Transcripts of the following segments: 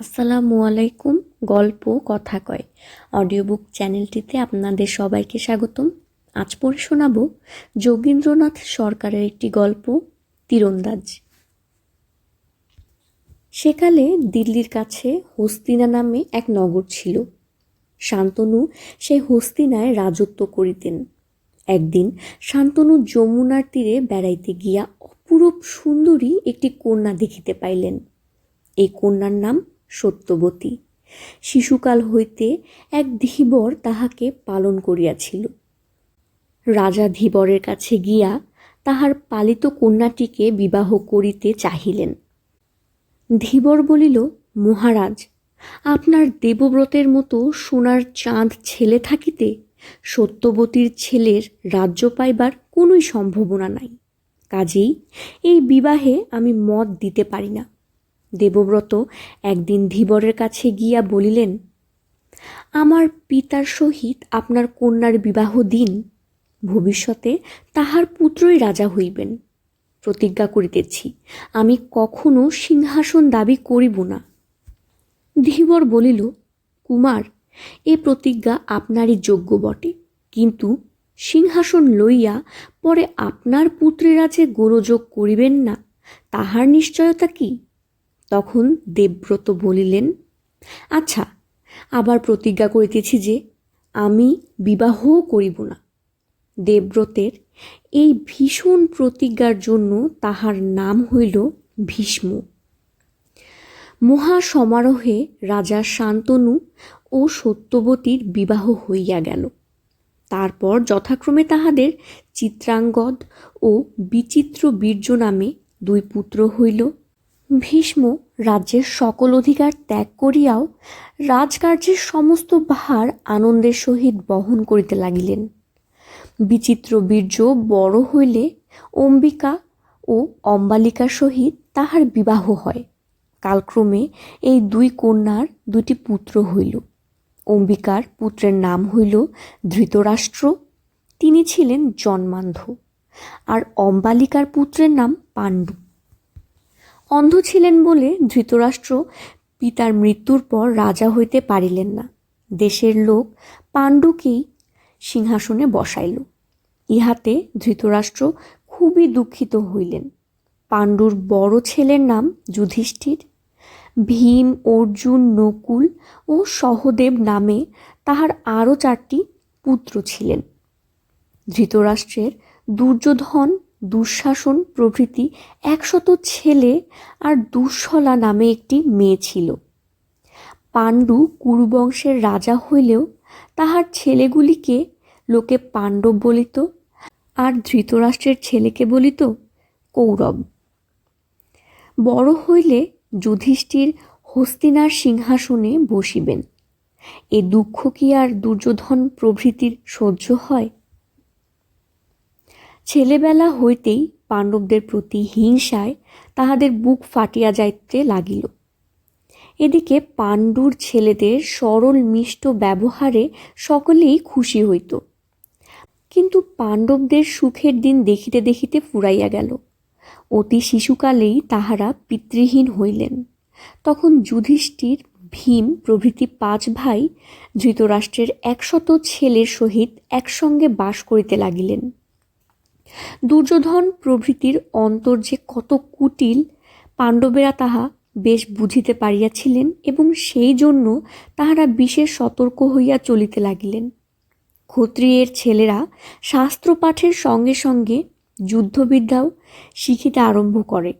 আসসালামু আলাইকুম, গল্প, কথা কয়। অডিও বুক চ্যানেলটিতে আপনাদের সবাইকে স্বাগতম। আজ পড়ে শোনাব যোগীন্দ্রনাথ সরকারের একটি গল্প, তীরন্দাজ। সেকালে দিল্লির কাছে হস্তিনা নামে এক নগর ছিল। শান্তনু সেই হস্তিনায় রাজত্ব করিতেন। একদিন শান্তনু যমুনার তীরে বেড়াইতে গিয়া অপরূপ সুন্দরী একটি কন্যা দেখিতে পাইলেন। এই কন্যার নাম সত্যবতী। শিশুকাল হইতে এক ধীবর তাহাকে পালন করিয়াছিল। রাজা ধীবরের কাছে গিয়া তাহার পালিত কন্যাটিকে বিবাহ করিতে চাহিলেন। ধীবর বলিল, মহারাজ, আপনার দেবব্রতের মতো সোনার চাঁদ ছেলে থাকিতে সত্যবতীর ছেলের রাজ্য পাইবার কোনোই সম্ভাবনা নাই। কাজেই এই বিবাহে আমি মত দিতে পারি না। দেবব্রত একদিন ধীবরের কাছে গিয়া বলিলেন, আমার পিতার সহিত আপনার কন্যার বিবাহ দিন। ভবিষ্যতে তাহার পুত্রই রাজা হইবেন। প্রতিজ্ঞা করিতেছি, আমি কখনো সিংহাসন দাবি করিব না। ধীবর বলিল, কুমার, এ প্রতিজ্ঞা আপনারই যোগ্য বটে। কিন্তু সিংহাসন লইয়া পরে আপনার পুত্রেরা যে গোরযোগ করিবেন না। তাহার নিশ্চয়তা কি? তখন দেবব্রত বলিলেন আচ্ছা আবার প্রতিজ্ঞা করিতেছি যে আমি বিবাহও করিব না। দেবব্রতের এই ভীষণ প্রতিজ্ঞার জন্য তাহার নাম হইল ভীষ্ম। মহা সমারোহে রাজা শান্তনু ও সত্যবতীর বিবাহ হইয়া গেল। তারপর যথাক্রমে তাহাদের চিত্রাঙ্গদ ও বিচিত্র বীর্য নামে দুই পুত্র হইল ভীষ্ম রাজ্যের সকল অধিকার ত্যাগ করিয়াও রাজকার্যের সমস্ত ভার আনন্দের সহিত বহন করিতে লাগিলেন। বিচিত্র বীর্য বড় হইলে অম্বিকা ও অম্বালিকার সহিত তাহার বিবাহ হয়। কালক্রমে এই দুই কন্যার দুটি পুত্র হইল। অম্বিকার পুত্রের নাম হইল ধৃতরাষ্ট্র, তিনি ছিলেন জন্মান্ধ। আর অম্বালিকার পুত্রের নাম পাণ্ডু। অন্ধ ছিলেন বলে ধৃতরাষ্ট্র পিতার মৃত্যুর পর রাজা হইতে পারিলেন না। দেশের লোক পাণ্ডুকেই সিংহাসনে বসাইল। ইহাতে ধৃতরাষ্ট্র খুবই দুঃখিত হইলেন। পাণ্ডুর বড় ছেলের নাম যুধিষ্ঠির। ভীম, অর্জুন, নকুল ও সহদেব নামে তাহার আরও চারটি পুত্র ছিলেন। ধৃতরাষ্ট্রের দুর্যোধন দুঃশাসন প্রভৃতি একশত ছেলে আর দুঃশলা নামে একটি মেয়ে ছিল। পাণ্ডু কুরুবংশের রাজা হইলেও তাহার ছেলেগুলিকে লোকে পাণ্ডব বলিত আর ধৃতরাষ্ট্রের ছেলেকে বলিত কৌরব। বড় হইলে যুধিষ্ঠির হস্তিনার সিংহাসনে বসিবেন। এ দুঃখ কি আর দুর্যোধন প্রভৃতির সহ্য হয়? ছেলেবেলা হইতেই পাণ্ডবদের প্রতি হিংসায় তাহাদের বুক ফাটিয়া যাইতে লাগিল। এদিকে পাণ্ডুর ছেলেদের সরল মিষ্ট ব্যবহারে সকলেই খুশি হইত। কিন্তু পাণ্ডবদের সুখের দিন দেখিতে দেখিতে ফুরাইয়া গেল। অতি শিশুকালেই তাহারা পিতৃহীন হইলেন। তখন যুধিষ্ঠির, ভীম প্রভৃতি পাঁচ ভাই ধৃতরাষ্ট্রের একশত ছেলের সহিত একসঙ্গে বাস করিতে লাগিলেন। দুর্যোধন প্রভৃতির অন্তর যে কত কুটিল, পাণ্ডবেরা তাহা বেশ বুঝিতে পারিয়াছিলেন এবং সেই জন্য তাহারা বিশেষ সতর্ক হইয়া চলিতে লাগিলেন। ক্ষত্রিয়ের ছেলেরা শাস্ত্রপাঠের সঙ্গে সঙ্গে যুদ্ধবিদ্যাও শিখিতে আরম্ভ করে।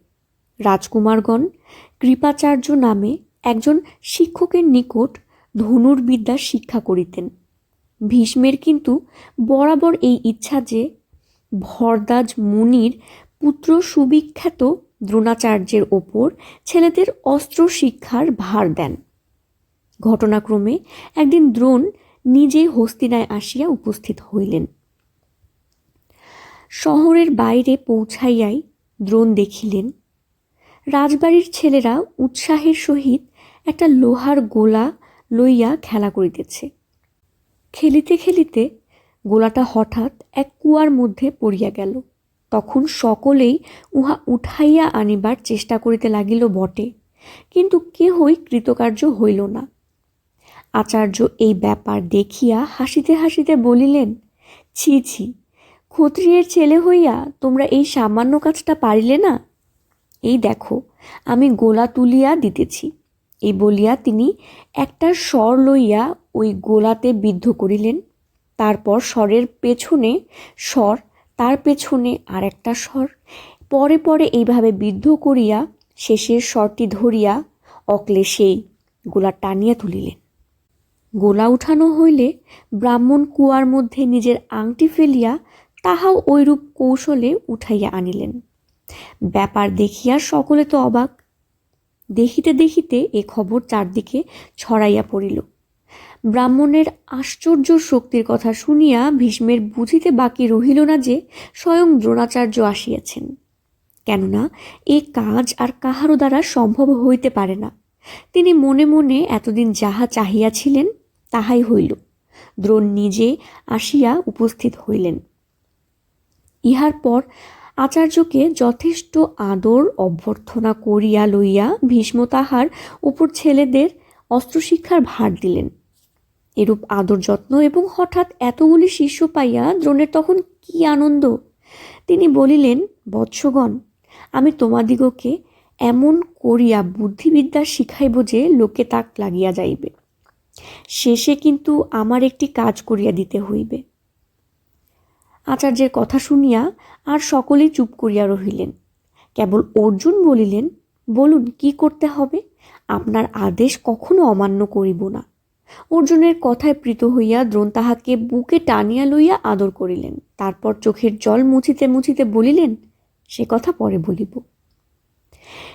রাজকুমারগণ কৃপাচার্য নামে একজন শিক্ষকের নিকট ধনুর্বিদ্যা শিক্ষা করিতেন। ভীষ্মের কিন্তু বরাবর এই ইচ্ছা যে ভরদাজ মুনির পুত্র সুবিখ্যাত দ্রোণাচার্যের ওপর ছেলেদের অস্ত্র শিক্ষার ভার দেন। ঘটনাক্রমে একদিন দ্রোণ নিজেই হস্তিনায় আসিয়া উপস্থিত হইলেন। শহরের বাইরে পৌঁছাইয়াই দ্রোণ দেখিলেন, রাজবাড়ির ছেলেরা উৎসাহের সহিত একটা লোহার গোলা লইয়া খেলা করিতেছে। খেলিতে খেলিতে গোলাটা হঠাৎ এক কুয়ার মধ্যে পড়িয়া গেল। তখন সকলেই উহা উঠাইয়া আনিবার চেষ্টা করিতে লাগিল বটে, কিন্তু কেহই কৃতকার্য হইল না। আচার্য এই ব্যাপার দেখিয়া হাসিতে হাসিতে বলিলেন, ছি ছি, ক্ষত্রিয়ের ছেলে হইয়া তোমরা এই সামান্য কাজটা পারিলে না? এই দেখো, আমি গোলা তুলিয়া দিতেছি। এই বলিয়া তিনি একটা স্বর লইয়া ওই গোলাতে বিদ্ধ করিলেন। তারপর স্বরের পেছনে স্বর, তার পেছনে আর একটা স্বর। পরে পরে এইভাবে বিদ্ধ করিয়া শেষের স্বরটি ধরিয়া অকলে সেই গোলা টানিয়া তুলিলেন। গোলা উঠানো হইলে ব্রাহ্মণ কুয়ার মধ্যে নিজের আংটি ফেলিয়া তাহাও ঐরূপ কৌশলে উঠাইয়া আনিলেন। ব্যাপার দেখিয়া সকলে তো অবাক। দেখিতে দেখিতে এ খবর চারদিকে ছড়াইয়া পড়িল। ব্রাহ্মণের আশ্চর্য শক্তির কথা শুনিয়া ভীষ্মের বুঝিতে বাকি রহিল না যে স্বয়ং দ্রোণাচার্য আসিয়াছেন। কেননা, এ কাজ আর কাহারও দ্বারা সম্ভব হইতে পারে না। তিনি মনে মনে এতদিন যাহা চাহিয়াছিলেন, তাহাই হইল। দ্রোণ নিজে আসিয়া উপস্থিত হইলেন। ইহার পর আচার্যকে যথেষ্ট আদর, অভ্যর্থনা করিয়া লইয়া ভীষ্ম তাহার উপর ছেলেদের অস্ত্রশিক্ষার ভার দিলেন। এরূপ আদর যত্ন এবং হঠাৎ এতগুলি শিষ্য পাইয়া দ্রোণের তখন কি আনন্দ। তিনি বলিলেন, বৎসগণ, আমি তোমাদিগকে এমন করিয়া বুদ্ধিবিদ্যা শিখাইব যে লোকে তাক লাগিয়া যাইবে। শেষে কিন্তু আমার একটি কাজ করিয়া দিতে হইবে। আচার্যের কথা শুনিয়া আর সকলেই চুপ করিয়া রহিলেন। কেবল অর্জুন বলিলেন, বলুন কি করতে হবে? আপনার আদেশ কখনো অমান্য করিব না। অর্জুনের কথায় প্রীত হইয়া দ্রোণ তাহাকে বুকে টানিয়া লইয়া আদর করিলেন। তারপর চোখের জল মুছিতে মুছিতে বলিলেন, সে কথা পরে বলিব।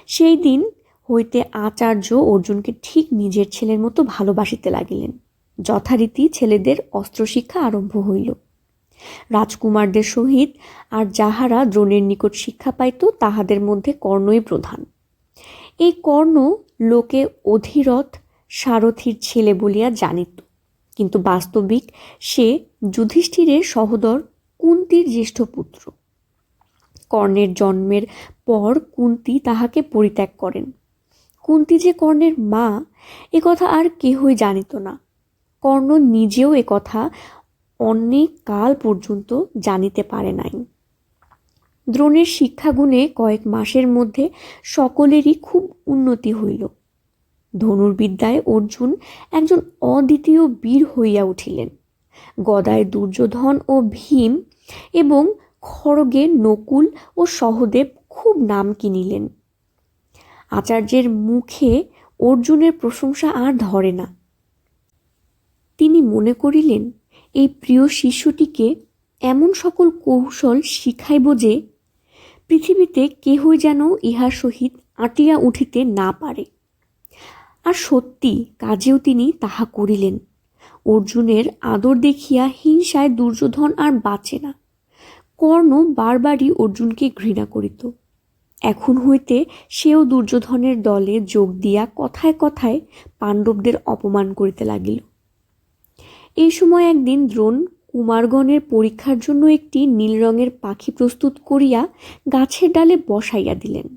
সেই দিন হইতে আচার্য অর্জুনকে ঠিক নিজের ছেলের মতো ভালোবাসিতে লাগিলেন। যথারীতি ছেলেদের অস্ত্রশিক্ষা আরম্ভ হইল। রাজকুমারদের সহিত আর যাহারা দ্রোণের নিকট শিক্ষা পাইত, তাহাদের মধ্যে কর্ণই প্রধান। এই কর্ণ লোকে অধিরথ সারথীর ছেলে বলিয়া জানিত। কিন্তু বাস্তবিক সে যুধিষ্ঠিরের সহোদর কুন্তির জ্যেষ্ঠ পুত্র। কর্ণের জন্মের পর কুন্তি তাহাকে পরিত্যাগ করেন। কুন্তি যে কর্ণের মা, এ কথা আর কেহই জানিত না। কর্ণ নিজেও এ কথা অনেক কাল পর্যন্ত জানিতে পারে নাই। দ্রোণের শিক্ষাগুণে কয়েক মাসের মধ্যে সকলেরই খুব উন্নতি হইল। ধনুর্বিদ্যায় অর্জুন একজন অদ্বিতীয় বীর হইয়া উঠিলেন। গদায় দুর্যোধন ও ভীম এবং খড়গে নকুল ও সহদেব খুব নাম কিনিলেন। আচার্যের মুখে অর্জুনের প্রশংসা আর ধরে না। তিনি মনে করিলেন, এই প্রিয় শিশুটিকে এমন সকল কৌশল শিখাইব যে পৃথিবীতে কেহই যেন ইহার সহিত আটিয়া উঠিতে না পারে। আর সত্যি কাজেও তিনি তাহা করিলেন। অর্জুনের আদর দেখিয়া হিংসায় দুর্যোধন আর বাঁচে না। কর্ণ বারবারই অর্জুনকে ঘৃণা করিত। এখন হইতে সেও দুর্যোধনের দলে যোগ দিয়া কথায় কথায় পাণ্ডবদের অপমান করিতে লাগিল। এই সময় একদিন দ্রোণ কুমারগণের পরীক্ষার জন্য একটি নীল রঙের পাখি প্রস্তুত করিয়া গাছের ডালে বসাইয়া দিলেন।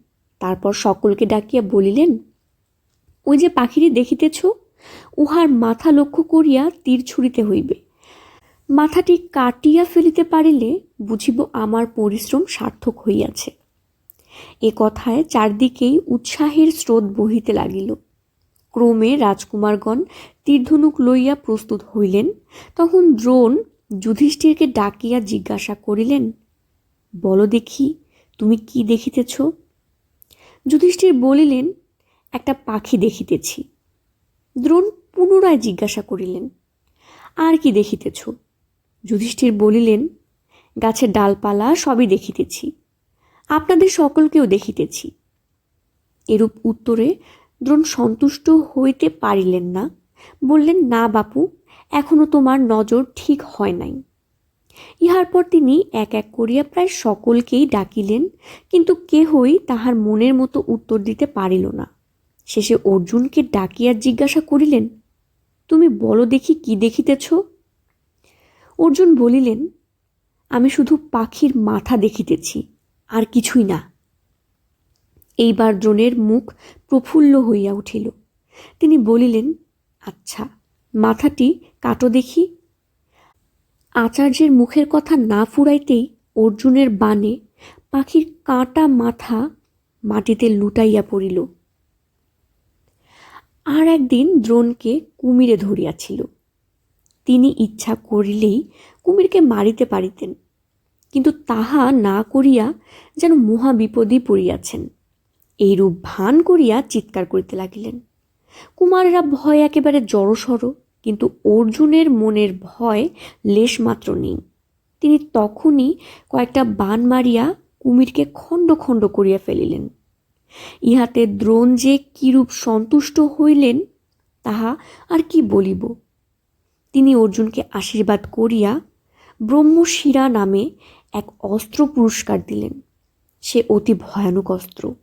তারপর সকলকে ডাকিয়া বলিলেন ওই যে পাখিটি দেখিতেছ, উহার মাথা লক্ষ্য করিয়া তীর ছুঁড়িতে হইবে। মাথাটি কাটিয়া ফেলিতে পারিলে বুঝিব আমার পরিশ্রম সার্থক হইয়াছে। এ কথায় চারদিকেই উৎসাহের স্রোত বহিতে লাগিল। ক্রমে রাজকুমারগণ তীর্ধনুক লইয়া প্রস্তুত হইলেন। তখন দ্রোণ যুধিষ্ঠিরকে ডাকিয়া জিজ্ঞাসা করিলেন, বলো দেখি, তুমি কি দেখিতেছ? যুধিষ্ঠির বলিলেন একটা পাখি দেখিতেছি। দ্রোণ পুনরায় জিজ্ঞাসা করিলেন, আর কি দেখিতেছ? যুধিষ্ঠির বলিলেন গাছের ডালপালা সবই দেখিতেছি, আপনাদের সকলকেও দেখিতেছি। এরূপ উত্তরে দ্রোণ সন্তুষ্ট হইতে পারিলেন না, বললেন, না বাপু, এখনও তোমার নজর ঠিক হয় নাই। ইহার পর তিনি এক এক করিয়া প্রায় সকলকেই ডাকিলেন, কিন্তু কেহই তাহার মনের মতো উত্তর দিতে পারিল না। শেষে অর্জুনকে ডাকিয়া জিজ্ঞাসা করিলেন, তুমি বলো দেখি কি দেখিতেছ? অর্জুন বলিলেন, আমি শুধু পাখির মাথা দেখিতেছি, আর কিছুই না। এইবার দ্রোণের মুখ প্রফুল্ল হইয়া উঠিল। তিনি বলিলেন আচ্ছা মাথাটি কাটো দেখি। আচার্যের মুখের কথা না ফুরাইতেই অর্জুনের বাণে পাখির কাঁটা মাথা মাটিতে লুটাইয়া পড়িল। আর একদিন দ্রোণকে কুমিরে ধরিয়াছিল। তিনি ইচ্ছা করিলেই কুমিরকে মারিতে পারিতেন, কিন্তু তাহা না করিয়া যেন মহা বিপদই পড়িয়াছেন। এইরূপ ভান করিয়া চিৎকার করিতে লাগিলেন। কুমারেরা ভয় একেবারে জড়সড়, কিন্তু অর্জুনের মনের ভয় লেশমাত্র নেই। তিনি তখনই কয়েকটা বান মারিয়া কুমিরকে খণ্ড খণ্ড করিয়া ফেলিলেন। ইহাতে দ্রোণ যে কিরূপ সন্তুষ্ট হইলেন, তাহা আর কি বলিব? তিনি অর্জুনকে আশীর্বাদ করিয়া ব্রহ্মশিরা নামে এক অস্ত্র পুরস্কার দিলেন। সে অতি ভয়ানক অস্ত্র।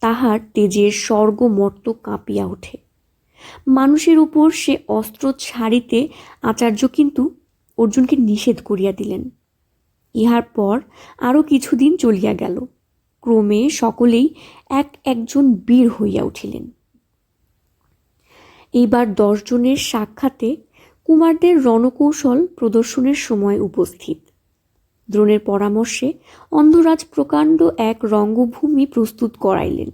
তাহার তেজের স্বর্গমর্ত কাঁপিয়া ওঠে। মানুষের উপর সে অস্ত্র ছাড়িতে আচার্য কিন্তু অর্জুনকে নিষেধ করিয়া দিলেন। ইহার পর আরও কিছুদিন চলিয়া গেল। ক্রমে সকলেই এক একজন বীর হইয়া উঠিলেন। এইবার দশজনের সাক্ষাতে কুমারদের রণকৌশল প্রদর্শনের সময় উপস্থিত। দ্রোণের পরামর্শে অন্ধরাজ প্রকাণ্ড এক রঙ্গভূমি প্রস্তুত করাইলেন।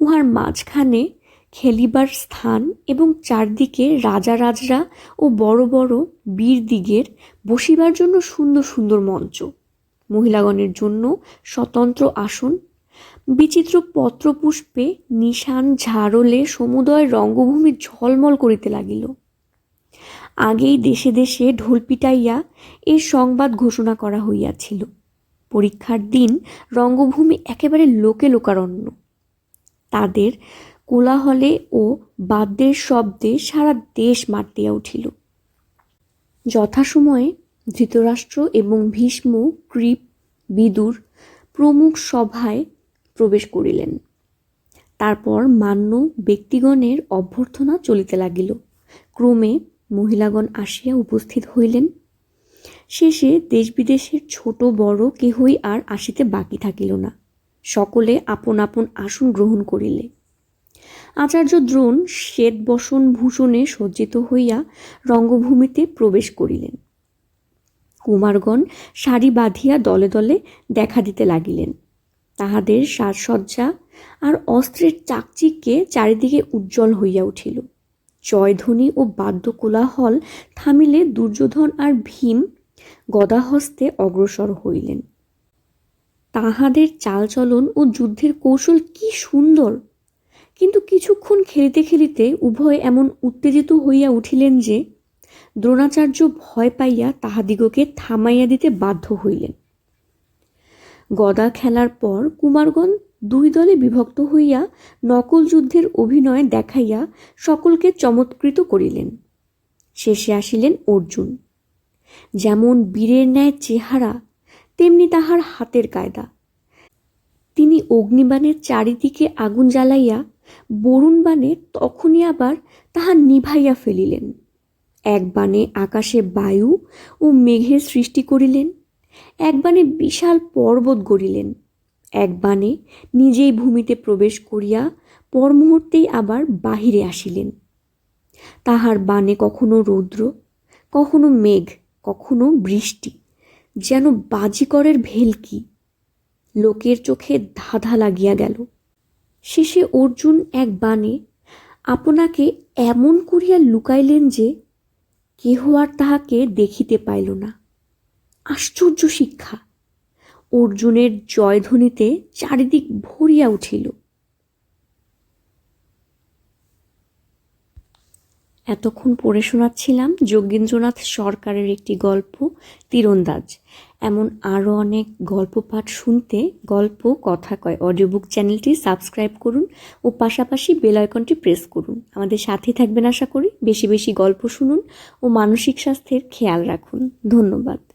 উহার মাঝখানে খেলিবার স্থান এবং চারদিকে রাজা রাজরা ও বড় বড় বীরদিগের বসিবার জন্য সুন্দর সুন্দর মঞ্চ। মহিলাগণের জন্য স্বতন্ত্র আসন। বিচিত্র পত্রপুষ্পে নিশান ঝাড়লে সমুদয় রঙ্গভূমি ঝলমল করিতে লাগিল। আগেই দেশে দেশে ঢোল পিটাইয়া এর সংবাদ ঘোষণা করা হইয়াছিল। পরীক্ষার দিন রঙ্গভূমি একেবারে লোকে লোকারণ্য। তাদের কোলাহলে ও বাদ্যের শব্দে সারা দেশ মাতিয়া উঠিল। যথাসময়ে ধৃতরাষ্ট্র এবং ভীষ্ম কৃপ বিদুর প্রমুখ সভায় প্রবেশ করিলেন। তারপর মান্য ব্যক্তিগণের অভ্যর্থনা চলিতে লাগিল। ক্রমে মহিলাগণ আসিয়া উপস্থিত হইলেন। শেষে দেশ বিদেশের ছোট বড় কেহই আর আসিতে বাকি থাকিল না। সকলে আপন আপন আসন গ্রহণ করিলে। আচার্য দ্রোণ শ্বেত বসন ভূষণে সজ্জিত হইয়া রঙ্গভূমিতে প্রবেশ করিলেন। কুমারগণ শাড়ি বাঁধিয়া দলে দলে দেখা দিতে লাগিলেন। তাহাদের সাজসজ্জা আর অস্ত্রের চাকচিক্যে চারিদিকে উজ্জ্বল হইয়া উঠিল। জয়ধ্বনি ও বাদ্য কোলাহল থামিলে দুর্যোধন আর ভীম গদাহস্তে অগ্রসর হইলেন। তাহাদের চালচলন ও যুদ্ধের কৌশল কি সুন্দর! কিন্তু কিছুক্ষণ খেলিতে খেলিতে উভয় এমন উত্তেজিত হইয়া উঠিলেন যে দ্রোণাচার্য ভয় পাইয়া তাহাদিগকে থামাইয়া দিতে বাধ্য হইলেন। গদা খেলার পর কুমারগণ দুই দলে বিভক্ত হইয়া নকল যুদ্ধের অভিনয় দেখাইয়া সকলকে চমৎকৃত করিলেন। শেষে আসিলেন অর্জুন। যেমন বীরের ন্যায় চেহারা, তেমনি তাহার হাতের কায়দা। তিনি অগ্নিবাণের চারিদিকে আগুন জ্বালাইয়া বরুণ বাণে তখনই আবার তাহা নিভাইয়া ফেলিলেন। এক বাণে আকাশে বায়ু ও মেঘের সৃষ্টি করিলেন, এক বাণে বিশাল পর্বত গড়িলেন, এক বাণে নিজেই ভূমিতে প্রবেশ করিয়া পর মুহূর্তেই আবার বাহিরে আসিলেন। তাহার বাণে কখনো রৌদ্র, কখনো মেঘ, কখনো বৃষ্টি, যেন বাজিকরের ভেলকি লোকের চোখে ধাঁধা লাগিয়া গেল। শেষে অর্জুন এক বাণে আপনাকে এমন করিয়া লুকাইলেন যে কেহ আর তাহাকে দেখিতে পাইল না। আশ্চর্য শিক্ষা। অর্জুনের জয়ধ্বনিতে চারিদিক ভরিয়া উঠিল। এতক্ষণ পড়ে শোনাচ্ছিলাম যোগেন্দ্রনাথ সরকারের একটি গল্প, তীরন্দাজ। এমন আরও অনেক গল্প পাঠ শুনতে গল্প, কথা কয় অডিও বুক চ্যানেলটি সাবস্ক্রাইব করুন ও পাশাপাশি বেল আইকনটি প্রেস করুন। আমাদের সাথে থাকবেন আশা করি। বেশি বেশি গল্প শুনুন ও মানসিক স্বাস্থ্যের খেয়াল রাখুন। ধন্যবাদ।